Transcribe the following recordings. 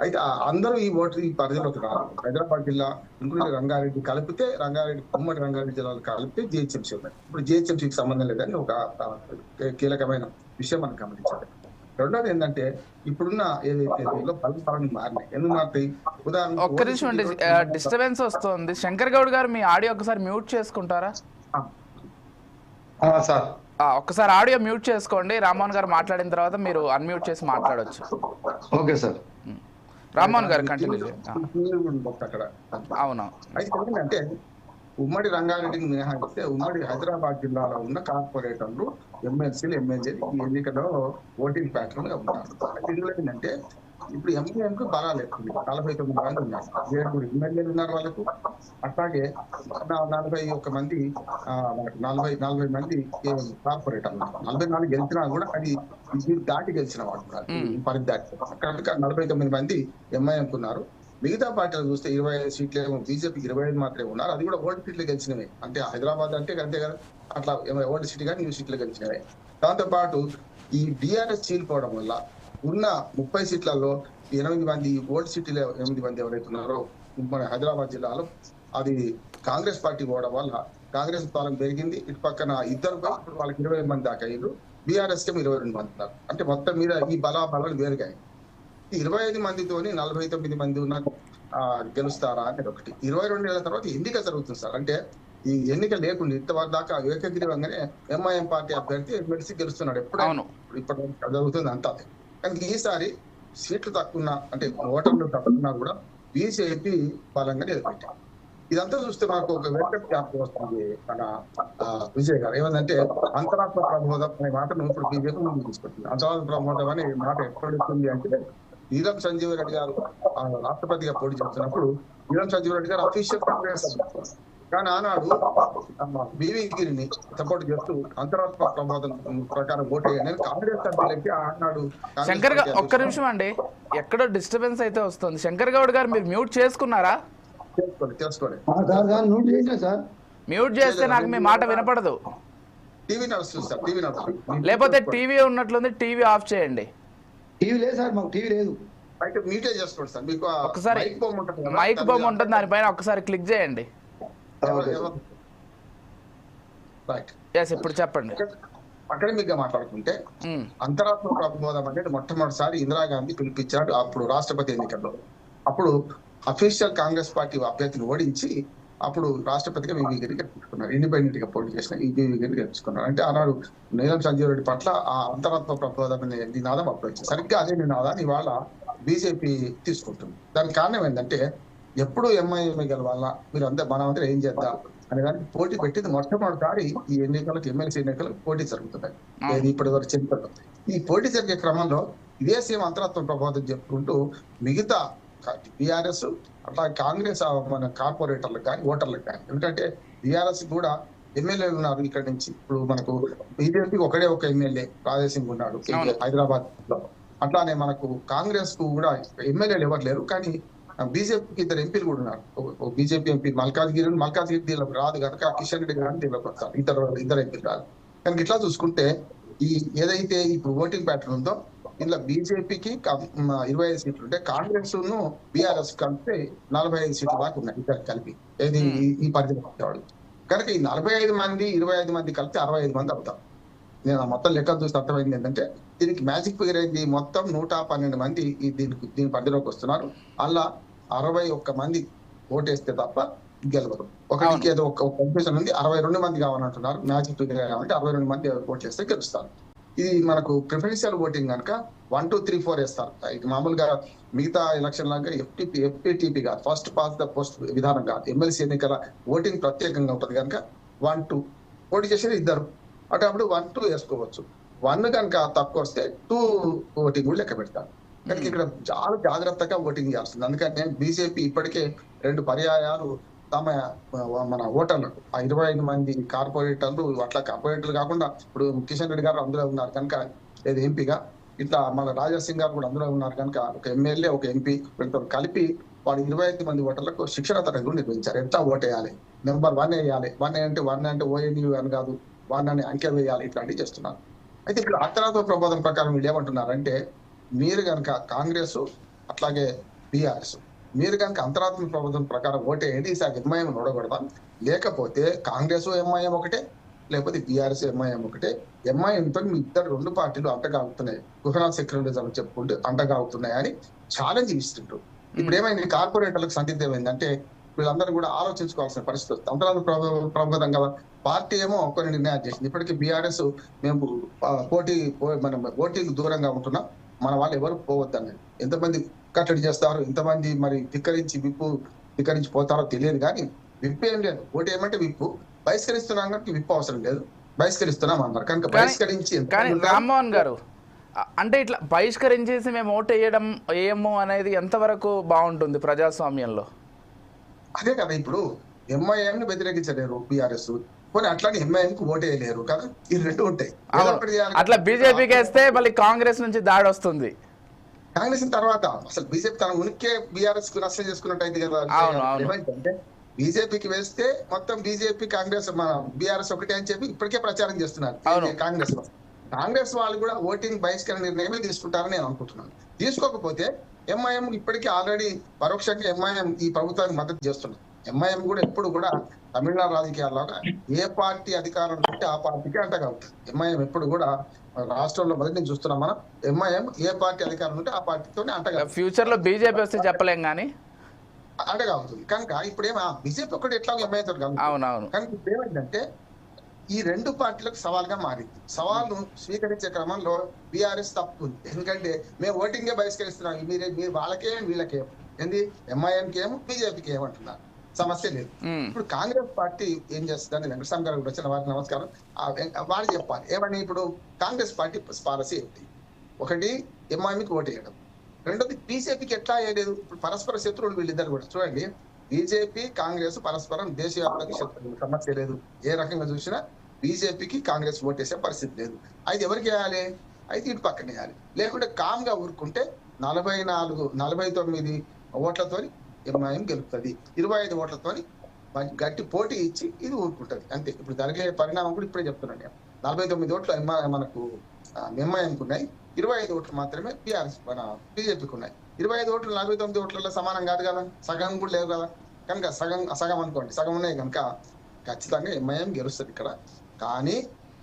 అయితే అందరూ ఈ ఓటర్ ఈ పరిధిలోకి రారు హైదరాబాద్ జిల్లా ఇంక్లూడింగ్ రంగారెడ్డి కలిపితే రంగారెడ్డి ఉమ్మడి రంగారెడ్డి జిల్లాలు కలిపితే జిహెచ్ఎంసీ ఉన్నాయి ఇప్పుడు జిహెచ్ఎంసీకి సంబంధం లేదని ఒక కీలకమైన విషయం మనం గమనించాలి. రెండోది ఏంటంటే ఇప్పుడున్న ఏదైతే బలపరాలు మారినాయి. ఎందుకు మారుతాయి? ఉదాహరణ ఒక్క నిమిషం డిస్టర్బెన్స్ వస్తుంది. శంకర్ గౌడ్ గారు మీ ఆడియో ఒకసారి మ్యూట్ చేసుకుంటారా? సార్. ఆ, ఒక్కసారి ఆడియో మ్యూట్ చేసుకోండి. రామ్మోహన్ గారు మాట్లాడిన తర్వాత మీరు అన్మ్యూట్ చేసి మాట్లాడొచ్చు. Okay sir. రామ్మోహన్ గారు కంటిన్యూ అక్కడ. అవును. అయితే ఏంటంటే ఉమ్మడి రంగారెడ్డిని మినహాయిస్తే ఉమ్మడి హైదరాబాద్ జిల్లాలో ఉన్న కార్పొరేటర్లు ఎమ్మెల్సీలు ఎమ్మెల్యేలు ఈ ఎన్నికల్లో ఓటింగ్ ప్యాటర్న్గా ఉన్నారు ఇందులో ఏంటంటే ఇప్పుడు ఎంపీఎంకు బలాలు ఎక్కువ నలభై తొమ్మిది మంది ఉన్నారు. ఏడుగురు ఎమ్మెల్యేలు ఉన్నారు వాళ్ళకు. అట్లాగే నలభై ఒక్క మంది నలభై నలభై మంది కార్పొరేటర్లు ఉన్నారు నలభై నాలుగు గెలిచినా కూడా అది దాటి గెలిచిన వాళ్ళు పరిధి దాటి అక్కడ నలభై తొమ్మిది మంది ఎంఐఎంకు ఉన్నారు. మిగతా పార్టీలు చూస్తే ఇరవై ఐదు సీట్లు ఏమో బీజేపీకి ఇరవై ఐదు మాత్రమే ఉన్నారు. అది కూడా ఓల్డ్ సీట్లు గెలిచినవే. అంటే హైదరాబాద్ అంటే అంతే కదా. అట్లా ఓల్డ్ సీట్ కానీ న్యూ సీట్లు గెలిచినవే. దాంతో పాటు ఈ డిఆర్ఎస్ చీలిపోవడం వల్ల ఉన్న ముప్పై సీట్లలో ఎనిమిది మంది ఓల్డ్ సిటీలో ఎనిమిది మంది ఎవరైతే ఉన్నారో మన హైదరాబాద్ జిల్లాలో అది కాంగ్రెస్ పార్టీ పోవడం వల్ల కాంగ్రెస్ పాలన పెరిగింది. ఇటు పక్కన ఇద్దరు వాళ్ళకి ఇరవై మంది దాకా అయ్యారు బీఆర్ఎస్కి ఇరవై రెండు మంది ఉన్నారు. అంటే మొత్తం మీద ఈ బలాబలాలు వేరుగాయి. ఇరవై ఐదు మందితోని నలభై తొమ్మిది మంది ఉన్న గెలుస్తారా అనేది ఒకటి. ఇరవై రెండు నెలల తర్వాత ఎన్నిక జరుగుతుంది సార్. అంటే ఈ ఎన్నిక లేకుండా ఇంతవరకు దాకా ఏకగ్రీవంగానే ఎంఐఎం పార్టీ అభ్యర్థి ఎమ్మెల్సీ గెలుస్తున్నాడు. ఎప్పుడు ఇప్పుడు జరుగుతుంది అంతా కానీ ఈసారి సీట్లు తక్కువ అంటే ఓటర్లు తక్కువ కూడా బీజేపీ బలంగా నిలబెట్టారు ఇదంతా చూస్తే మనకు ఒక వెంకట జ్ఞాపకం వస్తుంది మన విజయ్ గారు. ఏమందంటే అంతరాత్మ ప్రమోదం అనే మాటను ఇప్పుడు బీజేపీ ముందు తీసుకొచ్చింది. అంతరాత్మ ప్రమోదం అనే మాట ఎక్కడ వచ్చింది అంటే నీలం సంజీవ్ రెడ్డి గారు ఆ, రాష్ట్రపతిగా పోటీ చేస్తున్నప్పుడు నీలం సంజీవ్ రెడ్డి గారు అఫీషియల్ కాంగ్రెస్ కానీ ఆనాడు బివి గిరిని సపోర్ట్ చేస్తూ అంతరాత్మ ప్రబోధం ప్రకారం ఓటు వేయండి అని కాంగ్రెస్ సభ్యులకి ఆనాడు శంకర్ ఒక్క నిమిషం అండి. ఎక్కడో డిస్టర్బెన్స్ అయితే వస్తుంది. శంకర్ గౌడ్ గారు మీరు మ్యూట్ చేసుకున్నారా? చేసుకోండి సార్ మ్యూట్ చేస్తే నాకు మీ మాట వినపడదు. టీవీ నడుస్తుంది సార్ టీవీ నడుస్తుంది. లేకపోతే టీవీ ఉన్నట్లుంది టీవీ ఆఫ్ చేయండి. టీవీ లేదు సార్ మాకు టీవీ లేదు. అయితే మీటే చేసుకోండి సార్. మీకు ఆ ఒకసారి మైక్ బొమ్మ ఉంటుంది దానిపైన ఒకసారి క్లిక్ చేయండి. ఎస్ ఇప్పుడు చెప్పండి. అకాడమిక్గా మాట్లాడుకుంటే ఉమ్, అంతరాత్మ ప్రబోధం అనేది మొట్టమొదటిసారి ఇందిరాగాంధీ పిలిపించాడు అప్పుడు రాష్ట్రపతి ఎన్నికల్లో. అప్పుడు అఫీషియల్ కాంగ్రెస్ పార్టీ అభ్యర్థిని ఓడించి అప్పుడు రాష్ట్రపతిగా వివి గిరి గెలుచుకున్నారు. ఇండిపెండెంట్గా పోటీ చేసిన ఈ వివి గిరి గెలుచుకున్నారు. అంటే ఆనాడు నీలం సంజీవ్ రెడ్డి పట్ల ఆ అంతరాత్మ ప్రబోధం అనే నినాదం అప్పుడు వచ్చింది సరిగ్గా అదే నినాదాన్ని ఇవాళ బీజేపీ తీసుకుంటుంది. దానికి కారణం ఏంటంటే ఎప్పుడు ఎంఐఎంఐ గెలవాలా మీరు అందరూ మనం అందరూ ఏం చేద్దాం అనే దానికి పోటీ పెట్టింది మొట్టమొదటిసారి ఈ ఎన్నికలకు ఎమ్మెల్సీ ఎన్నికలకు పోటీ జరుగుతున్నాయి. ఇప్పటి వరకు చరిత్రలో ఈ పోటీ జరిగే క్రమంలో ఇదే సేమ్ అంతరాత్మ ప్రబోధం చెప్పుకుంటూ మిగతా బీఆర్ఎస్ అట్లా కాంగ్రెస్ మన కార్పొరేటర్లకు కానీ ఓటర్లకు కానీ ఎందుకంటే బీఆర్ఎస్ కూడా ఎమ్మెల్యేలు ఉన్నారు ఇక్కడ నుంచి. ఇప్పుడు మనకు బీజేపీకి ఒకడే ఒక ఎమ్మెల్యే రాజేసింగ్ ఉన్నాడు. హైదరాబాద్లో అట్లానే మనకు కాంగ్రెస్కు కూడా ఎమ్మెల్యేలు ఎవరు లేరు. కానీ బీజేపీకి ఇద్దరు ఎంపీలు కూడా ఉన్నారు. బీజేపీ ఎంపీ మల్కాజ్గిరి మల్కాజ్గిరి దీనిలోకి రాదు కనుక కిషన్ రెడ్డి గారిని దీనిలోకి వస్తారు ఇద్దరు ఇద్దరు ఎంపీలు రాదు. కానీ ఇట్లా చూసుకుంటే ఈ ఏదైతే ఇప్పుడు ఓటింగ్ ప్యాటర్న్ ఉందో ఇందులో బీజేపీకి ఇరవై ఐదు సీట్లు ఉంటే కాంగ్రెస్ను బీఆర్ఎస్ కలిపి నలభై ఐదు సీట్ల దాకా ఉన్నాయి ఇద్దరు కలిపి. ఏది? ఈ- పరిధిలో కనుక ఈ నలభై ఐదు మంది ఇరవై ఐదు మంది కలిపి అరవై ఐదు మంది అవుతాం నేను ఆ మొత్తం లెక్క చూసి అర్థమైంది ఏంటంటే దీనికి మ్యాజిక్ ఫిగర్ అయింది మొత్తం నూట పన్నెండు మంది ఈ దీనికి దీని పరిధిలోకి వస్తున్నారు. అలా అరవై ఒక్క మంది ఓటేస్తే తప్ప గెలవరు. ఒకటికి ఏదో ఒక కన్ఫ్యూజన్ ఉంది. అరవై రెండు మంది కావాలంటున్నారు. మ్యాజిక్ ఫిగర్ కావాలంటే అరవై రెండు మంది ఓట్ చేస్తే గెలుస్తారు. ఇది మనకు ప్రిఫరెన్షియల్ ఓటింగ్ కనుక వన్ టూ త్రీ ఫోర్ వేస్తారు. ఇది మామూలుగా మిగతా ఎలక్షన్ లాగా ఎఫ్టీపీ ఎఫ్పీటీపీ కాదు. ఫస్ట్ పాస్ ద పోస్ట్ విధానం కాదు. ఎమ్మెల్సీ ఎన్నికల ఓటింగ్ ప్రత్యేకంగా ఉంటుంది కనుక వన్ టూ పోటీ చేసేది ఇద్దరు. అటు అప్పుడు వన్ టూ వేసుకోవచ్చు. వన్ కనుక తక్కువ వస్తే టూ ఓటింగ్ కూడా లెక్క పెడతారు. కనుక ఇక్కడ చాలా జాగ్రత్తగా ఓటింగ్ చేస్తుంది అందుకని బీజేపీ ఇప్పటికే రెండు పర్యాయాలు తమ మన ఓటర్లకు ఆ ఇరవై ఐదు మంది కార్పొరేటర్లు అట్లా కార్పొరేటర్లు కాకుండా ఇప్పుడు కిషన్ రెడ్డి గారు అందులో ఉన్నారు కనుక ఏది ఎంపీగా ఇట్లా మన రాజా సింగ్ గారు కూడా అందులో ఉన్నారు కనుక ఒక ఎమ్మెల్యే ఒక ఎంపీ వీళ్ళతో కలిపి వాడు ఇరవై ఐదు మంది ఓటర్లకు శిక్షణ తరగతులు నిర్వహించారు. ఎట్లా ఓటేయాలి నెంబర్ వన్ వేయాలి. వన్ అంటే వన్ అంటే ఓఎన్యూ అని కాదు. వన్ అని అంకె వేయాలి. ఇట్లాంటివి చేస్తున్నారు. అయితే ఇక్కడ అంతరాత్మ ప్రబోధం ప్రకారం వీళ్ళు ఏమంటున్నారంటే మీరు కనుక కాంగ్రెస్ అట్లాగే బీఆర్ఎస్ మీరు కనుక అంతరాత్మ ప్రభుత్వం ప్రకారం ఓటేయండి ఈసారి ఎంఐఎం ఓడగొడదాం లేకపోతే కాంగ్రెస్ ఎంఐఎం ఒకటే లేకపోతే బీఆర్ఎస్ ఎంఐఎం ఒకటే ఎంఐఎం తో మీ ఇద్దరు రెండు పార్టీలు అంటగాగుతున్నాయి గుహనా సెక్యులరిజం చెప్పుకుంటూ అంటగాగుతున్నాయి అని ఛాలెంజ్ ఇస్తుంటారు ఇప్పుడు ఏమైంది? కార్పొరేటర్లకు సందిగ్ధం ఏంటంటే వీళ్ళందరూ కూడా ఆలోచించుకోవాల్సిన పరిస్థితి వస్తుంది. ప్రభుత్వం కదా పార్టీ ఏమో కొన్ని నిర్ణయాలు చేసింది. ఇప్పటికీ బీఆర్ఎస్ మేము పోటీ మనం ఓటీకి దూరంగా ఉంటున్నాం. మన వాళ్ళు ఎవరు పోవద్దని ఎంతమంది కట్టడి చేస్తారు ఎంతమంది మరి ధిక్కరించి విప్పు ధిక్కరించి పోతారో తెలియదు కానీ విప్పు ఏం లేదు. ఓటు ఏమంటే విప్పు. బహిష్కరిస్తున్నాం కనుక విప్పు అవసరం లేదు. బహిష్కరిస్తున్నాం అన్నారు కనుక కానీ- బహిష్కరించి కానీ? రామ్మోహన్ గారు అంటే ఇట్లా బహిష్కరించేసి మేము ఓటు వేయడం వేయము అనేది ఎంతవరకు బాగుంటుంది ప్రజాస్వామ్యంలో? అదే కదా ఇప్పుడు ఎంఐఎం ని వ్యతిరేకించలేరు బీఆర్ఎస్ పోనీ అట్లానే ఎంఐఎం కు ఓటు వేయలేరు కదా? ఈ రెండు ఉంటాయి. అట్లా బీజేపీకి వేస్తే మళ్ళీ కాంగ్రెస్ నుంచి దాడి వస్తుంది. కాంగ్రెస్ తర్వాత అసలు బీజేపీ తన ఉనికే బీఆర్ఎస్కు నష్టం చేసుకున్నట్టు అయింది కదా. ఏమైందంటే బీజేపీకి వేస్తే మొత్తం బీజేపీ కాంగ్రెస్ మన బీఆర్ఎస్ ఒకటే అని చెప్పి ఇప్పటికే ప్రచారం చేస్తున్నారు. కాంగ్రెస్ కాంగ్రెస్ వాళ్ళు కూడా ఓటింగ్ బహిష్కరణ నిర్ణయమే తీసుకుంటారని నేను అనుకుంటున్నాను. తీసుకోకపోతే ఎంఐఎం ఇప్పటికీ ఆల్రెడీ పరోక్షంగా ఎంఐఎం ఈ ప్రభుత్వానికి మద్దతు చేస్తున్నారు ఎంఐఎం కూడా ఎప్పుడు కూడా తమిళనాడు రాజకీయాల్లో ఏ పార్టీ అధికారంలో ఉంటే ఆ పార్టీకి అంటగా ఉంటుంది ఎంఐఎం ఎప్పుడు కూడా రాష్ట్రంలో మొదటి నుంచి చూస్తున్నాం మనం. ఎంఐఎం ఏ పార్టీ అధికారం ఉంటే ఆ పార్టీతోనే అంటగా ఫ్యూచర్లో బీజేపీ వస్తే చెప్పలేం కానీ అంటగా ఉంటుంది కనుక ఇప్పుడు ఏమో బీజేపీ ఒకటి ఎట్లా ఎంఐఎం అవునవును. కానీ ఇప్పుడు ఏమైందంటే ఈ రెండు పార్టీలకు సవాల్గా మారింది. సవాల్ను స్వీకరించే క్రమంలో బీఆర్ఎస్ తప్పు ఉంది ఎందుకంటే మేము ఓటింగే బహిష్కరిస్తున్నాం. మీరే మీరు వాళ్ళకే వీళ్ళకే. ఏంది? ఎంఐఎంకి ఏమో బీజేపీకి ఏమంటున్నారు సమస్య లేదు. ఇప్పుడు కాంగ్రెస్ పార్టీ ఏం చేస్తుందని వెంకటస్వామి గారు వచ్చిన వారికి నమస్కారం. వారు చెప్పాలి. ఏమని ఇప్పుడు కాంగ్రెస్ పార్టీ పాలసీ ఏంటి? ఒకటి ఎంఐఎంకి ఓటేయడం రెండోది బీజేపీకి ఎట్లా వేయలేదు? ఇప్పుడు పరస్పర శత్రువులు వీళ్ళిద్దరు కూడా. చూడండి బీజేపీ కాంగ్రెస్ పరస్పరం దేశవ్యాప్తంగా శత్రువులు సమస్య లేదు. ఏ రకంగా చూసినా బీజేపీకి కాంగ్రెస్ ఓటేసే పరిస్థితి లేదు. అయితే ఎవరికి వేయాలి? అయితే ఇటు పక్కన వేయాలి. లేకుంటే కామ్గా ఊరుకుంటే నలభై నాలుగు నలభై తొమ్మిది ఓట్లతోని ఎంఐఎం గెలుపుతుంది. ఇరవై ఐదు ఓట్లతోని గట్టి పోటీ ఇచ్చి ఇది ఊరుకుంటది. అంతే. ఇప్పుడు జరిగే పరిణామం కూడా ఇప్పుడే చెప్తున్నాను నేను. నలభై తొమ్మిది ఓట్లు ఎంఐ మనకు ఎంఐఎంకి ఉన్నాయి. ఇరవై ఐదు ఓట్లు మాత్రమే బీఆర్ఎస్ మన బీజేపీకి ఉన్నాయి. ఇరవై ఐదు ఓట్లు నలభై తొమ్మిది ఓట్లలో సమానం కాదు కదా? సగం కూడా లేవు కదా? కనుక సగం సగం అనుకోండి. సగం ఉన్నాయి కనుక ఖచ్చితంగా ఎంఐఎం గెలుస్తుంది ఇక్కడ. కానీ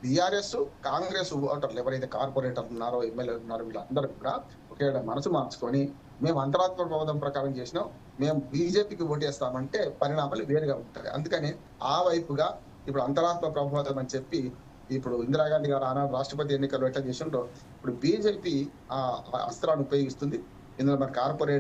బీఆర్ఎస్ కాంగ్రెస్ ఓటర్లు ఎవరైతే కార్పొరేటర్లు ఉన్నారో ఎమ్మెల్యేలు ఉన్నారో వీళ్ళందరూ కూడా ఒకే మనసు మార్చుకొని మేము అంతరాత్మ ప్రబోధం ప్రకారం చేసినాం. మేము బీజేపీకి ఓటేస్తామంటే పరిణామాలు వేరుగా ఉంటాయి. అందుకని ఆ వైపుగా ఇప్పుడు అంతరాత్మ ప్రబోధం అని చెప్పి ఇప్పుడు ఇందిరాగాంధీ గారు ఆనాడు రాష్ట్రపతి ఎన్నికలు ఎట్లా చేసిండో ఇప్పుడు బీజేపీ ఆ అస్త్రాన్ని ఉపయోగిస్తుంది. ఇందులో మరి కార్పొరేట్